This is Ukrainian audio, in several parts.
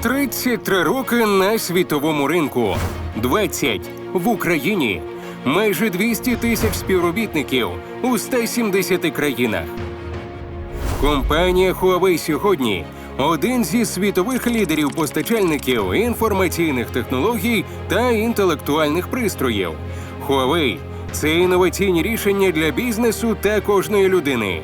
33 роки на світовому ринку, 20 в Україні, майже 200 тисяч співробітників у 170 країнах. Компанія Huawei сьогодні один зі світових лідерів постачальників інформаційних технологій та інтелектуальних пристроїв. Huawei – це інноваційні рішення для бізнесу та кожної людини.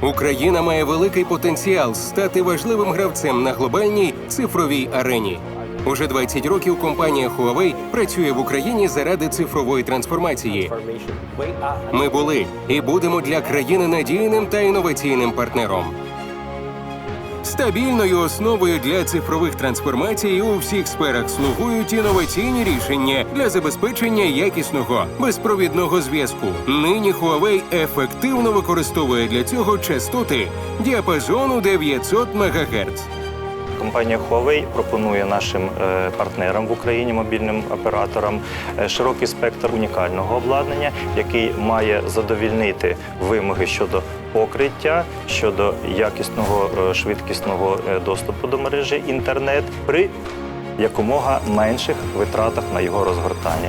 Україна має великий потенціал стати важливим гравцем на глобальній цифровій арені. Уже 20 років компанія Huawei працює в Україні заради цифрової трансформації. Ми були і будемо для країни надійним та інноваційним партнером. Стабільною основою для цифрових трансформацій у всіх сферах слугують інноваційні рішення для забезпечення якісного безпровідного зв'язку. Нині Huawei ефективно використовує для цього частоти діапазону 900 МГц. Компанія Huawei пропонує нашим е, партнерам в Україні, мобільним операторам, е, широкий спектр унікального обладнання, який має задовільнити вимоги щодо покриття, щодо якісного е, швидкісного доступу до мережі інтернет при якомога менших витратах на його розгортання.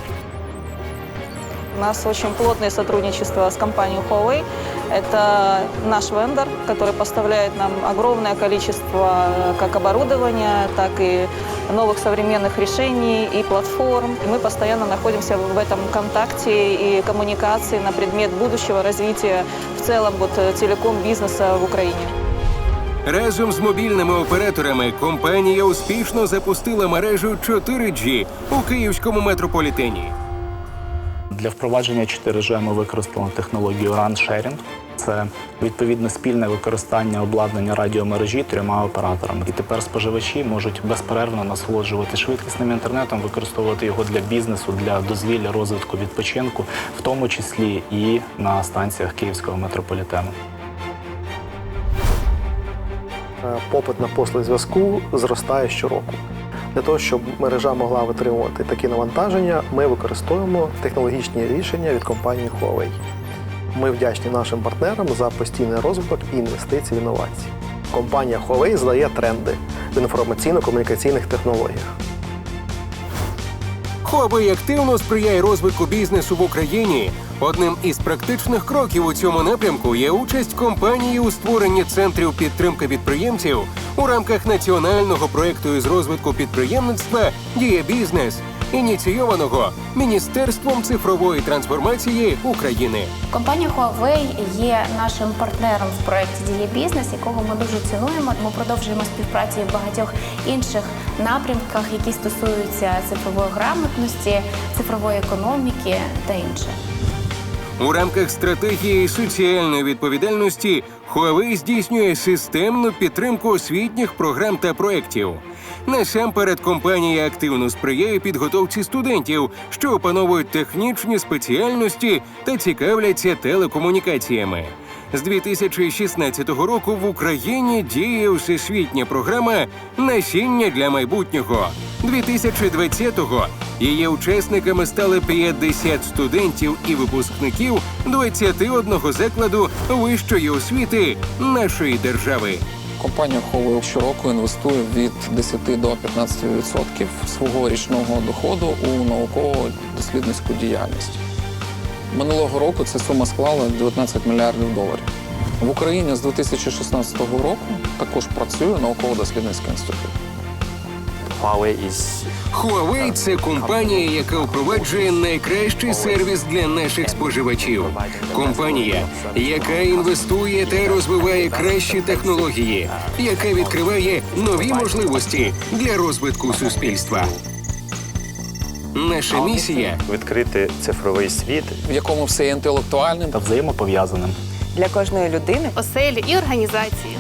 У нас очень плотное сотрудничество с компанией Huawei. Это наш вендор, который поставляет нам огромное количество э, как оборудования, так и новых современных решений и платформ. И мы постоянно находимся в этом контакте и коммуникации на предмет будущего развития в целом вот, э, телеком-бизнеса в Украине. Разом з мобільними операторами компанія успішно запустила мережу 4G у київському метрополітені. Для впровадження 4G ми використали технологію RAN Sharing. Це відповідно спільне використання обладнання радіомережі трьома операторами. І тепер споживачі можуть безперервно насолоджувати швидкісним інтернетом, використовувати його для бізнесу, для дозвілля, розвитку, відпочинку, в тому числі і на станціях київського метрополітену. Попит на послуги зв'язку зростає щороку. Для того, щоб мережа могла витримувати такі навантаження, ми використовуємо технологічні рішення від компанії Huawei. Ми вдячні нашим партнерам за постійний розвиток і інвестиції в інновації. Компанія Huawei задає тренди в інформаційно-комунікаційних технологіях. Huawei активно сприяє розвитку бізнесу в Україні. Одним із практичних кроків у цьому напрямку є участь компанії у створенні центрів підтримки підприємців у рамках національного проекту із розвитку підприємництва Дія бізнес, ініційованого Міністерством цифрової трансформації України. Компанія Huawei є нашим партнером в проєкті Діє бізнес, якого ми дуже цінуємо. Ми продовжуємо співпрацю в багатьох інших напрямках, які стосуються цифрової грамотності, цифрової економіки та інше. У рамках стратегії соціальної відповідальності Huawei здійснює системну підтримку освітніх програм та проєктів. Насамперед, компанія активно сприяє підготовці студентів, що опановують технічні спеціальності та цікавляться телекомунікаціями. З 2016 року в Україні діє всесвітня програма Насіння для майбутнього. 2020-го її учасниками стали 50 студентів і випускників 21 закладу вищої освіти нашої держави. Компанія Huawei щороку інвестує від 10 до 15% свого річного доходу у науково-дослідницьку діяльність. Минулого року ця сума склала 19 мільярдів доларів. В Україні з 2016 року також працює науково-дослідницький інститут. Huawei is Huawei – це компанія, яка впроваджує найкращий сервіс для наших споживачів. Компанія, яка інвестує та розвиває кращі технології, яка відкриває нові можливості для розвитку суспільства. Наша місія Відкрити цифровий світ в якому все є інтелектуальним Та взаємопов'язаним. для кожної людини оселі і організації.